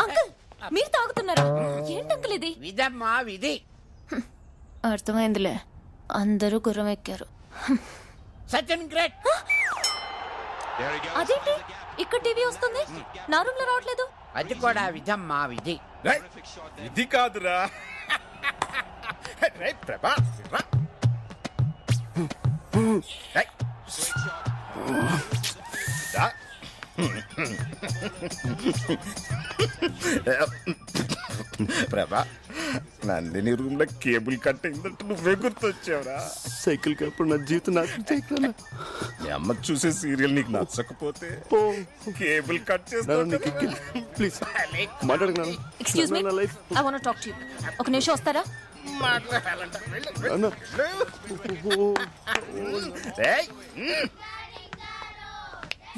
Uncle మీరు తాగుతున్నారా ఏంటి uncle ఇది విధమ్మా విధి అర్థమైందిలే అందరూ గుర్రం ఎక్కారు సచిన్ గ్రేట్ అదేంటి ఇక్కడ టీవీ వస్తుంది నా రూమ్లో రావట్లేదు అది కూడా విధమ్మా విధి ఇది కాదురా ప్రభా. ప్రభా నందిని రూమ్లో కేబుల్ కట్ అయిందంటే నువ్వే గుర్తొచ్చావురా. సైకిల్కి అప్పుడు నా జీవితం నాకు మీ అమ్మ చూసే సీరియల్ నీకు నచ్చకపోతే కేబుల్ కట్ చేస్తా please. మాట్లాడుకున్నాను excuse me life I want talk to you ఒక నిమిషం వస్తారా?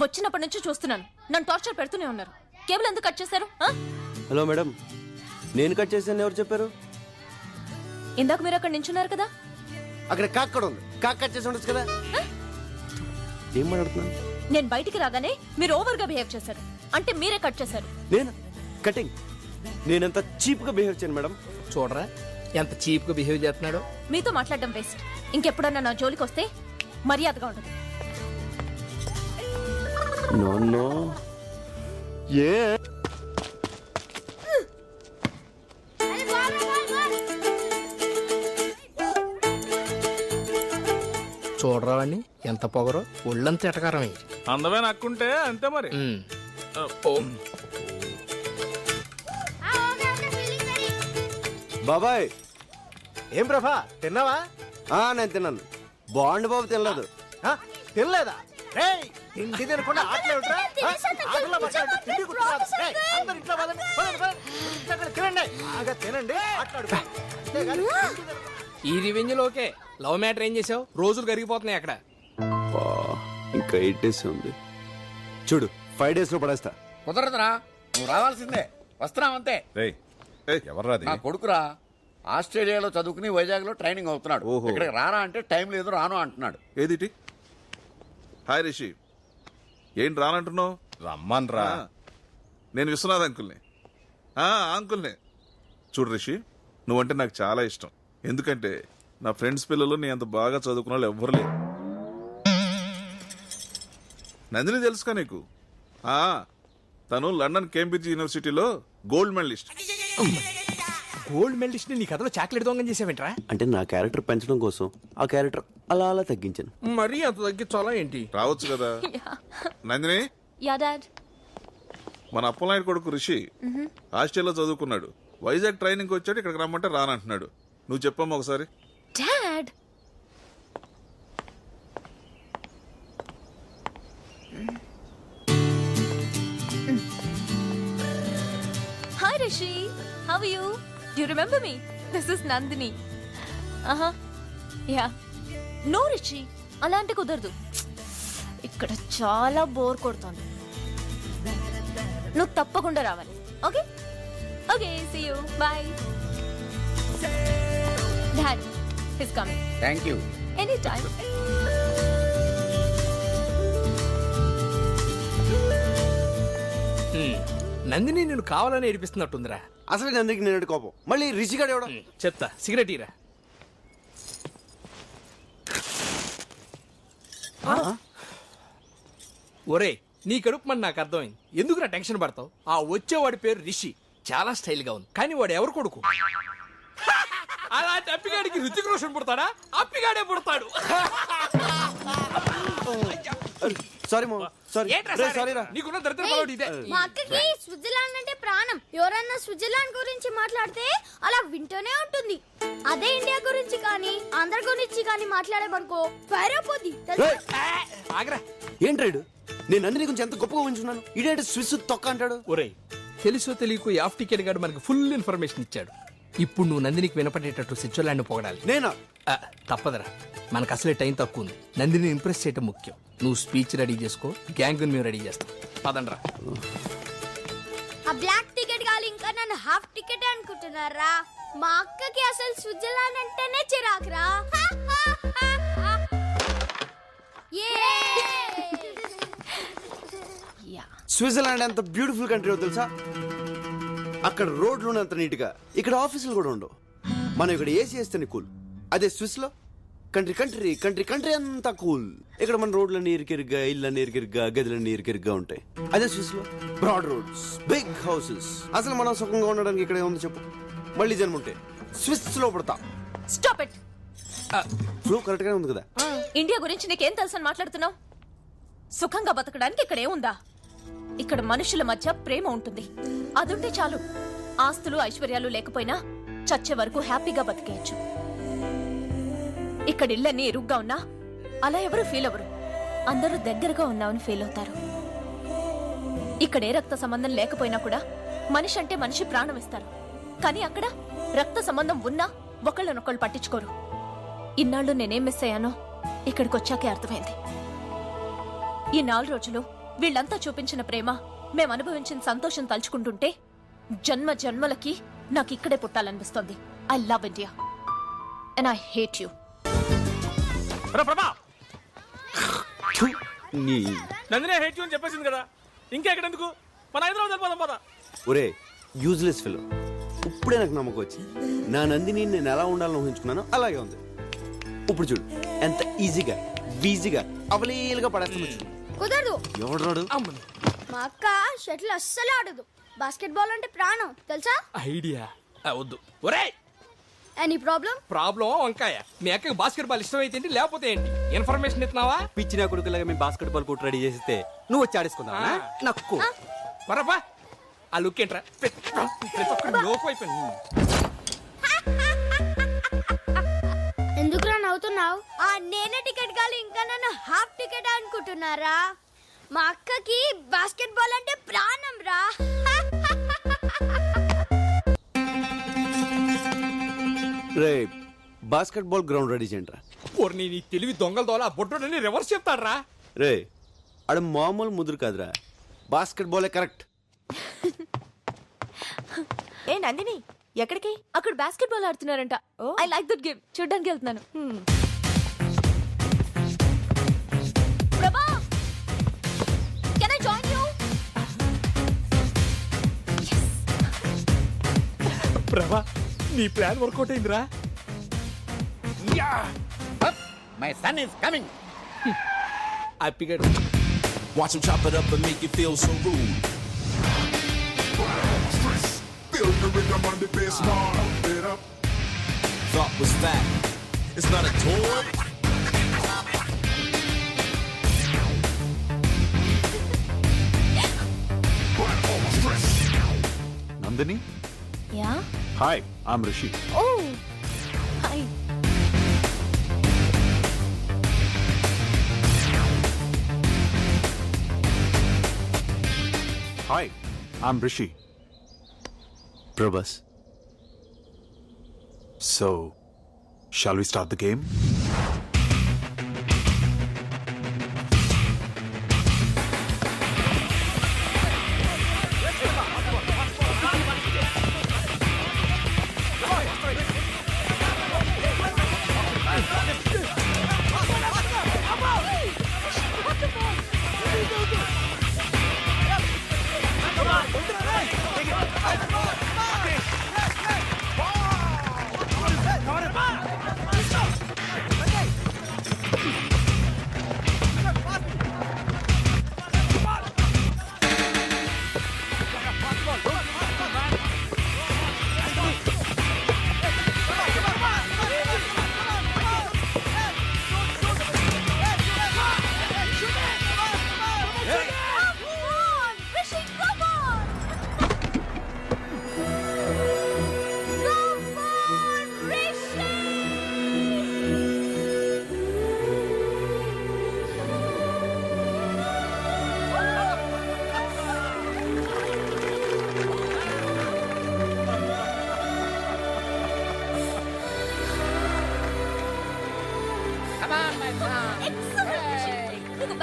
వచ్చినప్పటి నుంచి చూస్తున్నాను. నన్ను టార్చర్ పెడుతూనే ఉన్నారు. కేబుల్ ఎందుకు కట్ చేశారు? హలో మేడం నేను కట్ చేశాను ఎవరు చెప్పారు? ఇందాక మీరు అక్కడ నించున్నారు కదా? అక్కడ కాక్ కూడా ఉంది. కాక్ కట్ చేసి ఉండొచ్చు కదా? ఏం మాట్లాడుతున్నాను నేను బయటికి రాగానే మీరు ఓవర్గా బిహేవ్ చేశారు. అంటే మీరే కట్ చేశారు. నేను? కటింగ్ నేనంత చీప్గా బిహేవ్ చేయను మేడం. చూడరా ఎంత చీప్గా బిహేవ్ చేస్తున్నాడో? మీతో మాట్లాడడం వేస్ట్ ఇంకెప్పుడన్నా నా జోలికి వస్తే మర్యాదగా ఉండదు నో నో. ఏ? చూడరా వాణ్ణి ఎంత పొగరో ఒళ్ళంత ఎటకారమే అందమే నక్కుంటే అంతే మరి. ఓ. బాబాయ్. ఏం ప్రభా తిన్నావా? ఆ నేను తిన్నాను. బాండ్ బాబు తినలేదు. ఆ, తినలేదా? రేయ్ తిండి తినకుండా ఆటలు ఏమిట్రా? ఆ, ఆటల్లో పడ్డాడు, తిండి గుర్తురాదు. రేయ్, అందరూ ఇంట్లో పదండి. పదండి, పదండి. అక్కడ తినండి బాగా తినండి ఆటలాడుకో. అంతేగాని తిండి తిన- ఈ రివెంజ్ ఓకే. లవ్ మ్యాటర్ ఏం చేసావు? రోజులు కరిగిపోతున్నాయి అక్కడ. అబ్బా, ఇంకా ఎయిట్ డేస్ ఉంది. చూడు ఫైవ్ డేస్లో పడేస్తా. కుదరదురా. నువ్వు రావాల్సిందే. వస్తున్నావంతే రేయ్ అది? నా కొడుకురా ఆస్ట్రేలియాలో చదువుకుని వైజాగ్లో ట్రైనింగ్ అవుతున్నాడు. ఓహో. ఇక్కడికి రారా అంటే టైం లేదు రాను అంటున్నాడు. ఏదిటి? హాయ్ రిషి. ఏంటి రానంటున్నావు? రమ్మన్ రా నేను విశ్వనాథ్ అంకుల్ని. ఆ, అంకుల్ని. చూడు రిషి నువ్వంటే నాకు చాలా ఇష్టం. ఎందుకంటే నా ఫ్రెండ్స్ పిల్లలు నీ అంత బాగా చదువుకున్న వాళ్ళు ఎవ్వరు లేరు. నందిని తెలుసుకా నీకు? ఆ, తను లండన్ కేంబ్రిడ్జ్ యూనివర్సిటీలో గోల్డ్ మెడలిస్ట్. గోల్డ్ మెడలిస్ట్ నీ కథలో చాక్లెట్ దొంగం చేసావేంట్రా? అంటే నా క్యారెక్టర్ పెంచడం కోసం ఆ క్యారెక్టర్ అలా అలా తగ్గించాను. మరీ అంత తగ్గించాలా ఏంటి? రావచ్చు కదా. నందిని? యా డాడ్ మన అప్పలనాయుడు కొడుకు రిషి హాస్టల్లో చదువుకున్నాడు. వైజాగ్ ట్రైనింగ్ వచ్చాడు ఇక్కడికి రమ్మంటే రానంటున్నాడు. నువ్వు చెప్పమ్మా ఒకసారి. Dad hi Rishi how you do remember me this is Nandini aha yeah no Rishi అలాంటి కుదరదు. ఇక్కడ చాలా బోర్ కొడుతోంది. నువ్వు తప్పకుండా రావాలి. Okay okay see you bye dad his coming thank you any time um. Nandini నేను కావాలని ఏడిపిస్తున్నట్టుందిరా. అసలు నేను అందరికి నేను కోపం? మళ్ళీ రిషిగాడు ఎవడ? చెప్తా. సిగరెట్ ఇరా ఒరే నీ కడుపు మన నాకు అర్థమైంది. ఎందుకు నా టెన్షన్ పడతావు? ఆ వచ్చేవాడి పేరు రిషి. చాలా స్టైల్గా ఉంది. కానీ వాడు ఎవరు కొడుకు? అలాంటి అప్పిగాడికి రుచిక రోషన్ పుడతాడా? అప్పిగాడే పుడతాడు. సారీ మో సారీ ఏంట్రా రే సారీ? సారీ రా నీకున్న దరిద్ర పడవటి ఇదే. మా అక్కకి స్విట్జర్లాండ్ అంటే ప్రాణం. ఎవరన్నా స్విట్జర్లాండ్ గురించి మాట్లాడితే అలా వింటూనే ఉంటుంది. అదే ఇండియా గురించి కానీ ఆంధ్ర గురించి కానీ మాట్లాడేమనుకో ఫైర్ అయిపోద్ది తెలుసా? రేయ్, ఆగరా. ఏంటి రైడు నేను నందిని గురించి ఎంత గొప్పగా ఉంచున్నాను ఇదేంటి స్విస్ తొక్క అంటాడు? ఒరేయ్ తెలుసో తెలియకు ఈ ఆఫ్ టికెట్ గాడు మనకి ఫుల్ ఇన్ఫర్మేషన్ ఇచ్చాడు. ఇప్పుడు నువ్వు నందినికి వినపడేటట్టు స్విట్జర్లాండ్ పొగడాలి. నేనా? ఆ, తప్పదురా. మనకు అసలే టైం తక్కువ ఉంది నందిని ఇంప్రెస్ చేయటం ముఖ్యం. నువ్వు స్పీచ్ రెడీ చేసుకో గ్యాంగ్ మేము రెడీ చేస్తాం. పదండ్రా. ఆ బ్లాక్ టికెట్ కాదు ఇంకా నన్ను హాఫ్ టికెట్ అనుకుంటున్నారా? మా అక్కకి అసలు స్విట్జర్లాండ్ అంటేనే చిరాకురా. హా, హా, హా, స్విట్జర్లాండ్ ఎంత బ్యూటిఫుల్ కంట్రీ తెలుసా? అక్కడ రోడ్లు అంత నీట్గా. ఇక్కడ ఆఫీసులు కూడా ఉండవు. మనం ఇక్కడ ఏసీ వేస్తేనే కూల్. అదే స్విస్లో కంట్రీ కంట్రీ కంట్రీ కంట్రీ అంతా కూల్. ఇక్కడ మన రోడ్లన్నీ ఇరికిరిగ్గా ఇళ్ళన్నీ ఇరికిరిగ్గా గదులన్నీ ఇరికిరిగ్గా ఉంటాయి. అదే స్విస్లో బ్రాడ్ రోడ్స్ బిగ్ హౌసెస్. అసలు మనం సుఖంగా ఉండడానికి ఇక్కడ ఏముంది చెప్పు? మళ్ళీ జన్మ ఉంటే స్విస్లో పడతా. Stop it. ఫ్లో కరెక్ట్ గానే ఉంది కదా? ఇండియా గురించి నీకేం తెలుసని మాట్లాడుతున్నావు? సుఖంగా బతకడానికి ఇక్కడ ఏముందా? ఇక్కడ మనుషుల మధ్య ప్రేమ ఉంటుంది. అదుంటే చాలు. ఆస్తులు ఐశ్వర్యాలు లేకపోయినా చచ్చే వరకు హ్యాపీగా బతికేయచ్చు. ఇక్కడ ఇళ్ళన్నీ ఇరుగ్గా ఉన్నా అలా ఎవరు ఫీల్ అవ్వరు. అందరూ దగ్గరగా ఉన్నామని ఫీల్ అవుతారు. ఇక్కడ ఏ రక్త సంబంధం లేకపోయినా కూడా మనిషి అంటే మనిషి ప్రాణం ఇస్తారు. కానీ అక్కడ రక్త సంబంధం ఉన్నా ఒకళ్ళనొకళ్ళు పట్టించుకోరు. ఇన్నాళ్ళు నేనేం మిస్ అయ్యానో ఇక్కడికి వచ్చాకే అర్థమైంది. ఈ నాలుగు రోజులు వీళ్ళంతా చూపించిన ప్రేమ మేం అనుభవించిన సంతోషం తలుచుకుంటుంటే జన్మ జన్మలకి నాకు ఇక్కడే పుట్టాలనిపిస్తోంది I love India and I hate you నందినే hate అని చెప్పేసింది కదా. ఇంకా ఎక్కడెందుకు? మన హైదరాబాద్ వెళ్ళిపోదాం పద. ఒరే యూజ్లెస్ ఫెలో ఇప్పుడే నాకు నమ్మకం వచ్చింది. నా నందిని నేను ఎలా ఉండాలని ఊహించుకున్నానో అలాగే ఉంది. ఇప్పుడు చూడు ఎంత ఈజీగా వీజీగా అవలీలుగా పడేస్తాను కుదరదు. ఎవడు రాడు మా అక్క షటిల్ అస్సలు ఆడదు. బాస్కెట్ బాల్ అంటే ప్రాణం తెలుసా? ఐడియా. వద్దు. ఒరే ఎనీ ప్రాబ్లం? ప్రాబ్లం వంకాయ? మీ అక్కకి బాస్కెట్ బాల్ ఇష్టం అయితే ఏంటి లేకపోతే ఏంటి? ఇన్ఫర్మేషన్ ఇస్తున్నావా? పిచ్చిన కొడుకులాగా మేము బాస్కెట్ బాల్ కోర్టు రెడీ చేస్తే నువ్వు వచ్చి ఆడేసుకుందావా? నక్కు. పరపా. ఆ లుక్ ఏంట్రా? ప్రతి ఒక్కడు లోపు అయిపోయింది నవ్వుతున్నావు ఆ నేనే టికెట్ కాదు ఇంకా నన్ను హాఫ్ టికెట్ అనుకుంటున్నారా? మా అక్కకి బాస్కెట్ బాల్ అంటే ప్రాణం రా. రే బాస్కెట్ బాల్ గ్రౌండ్ రెడీ చేయండి రా. ఓర్ని నీ తెలివి దొంగల దోల బొడ్డోడని రివర్స్ చెప్తాడ్రా. రే ఆడ మామూలు ముదురు కాదురా. బాస్కెట్ బాలే కరెక్ట్. ఏ నందిని ఎక్కడికి? అక్కడ బాస్కెట్ బాల్ ఆడుతున్నారంట ఐ లైక్ దట్ గేమ్ చూడడానికి వెళ్తున్నాను. Prabha! Can I join you Prabha నీ ప్లాన్ వర్కౌట్ అయిందిరా. మై సన్ ఇస్ కమింగ్ హ్యాపీగా Watch him chop it up and make you feel so rude. feel the rhythm on the bass. Pump it up. Thought was that. It's not a toy. Nandini? Yeah? Hi, I'm Rishi. Oh, hi. Hi, I'm Rishi. Probus. So, shall we start the game?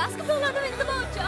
నీకు basketball ఆడడం ఎంత బాగా వచ్చా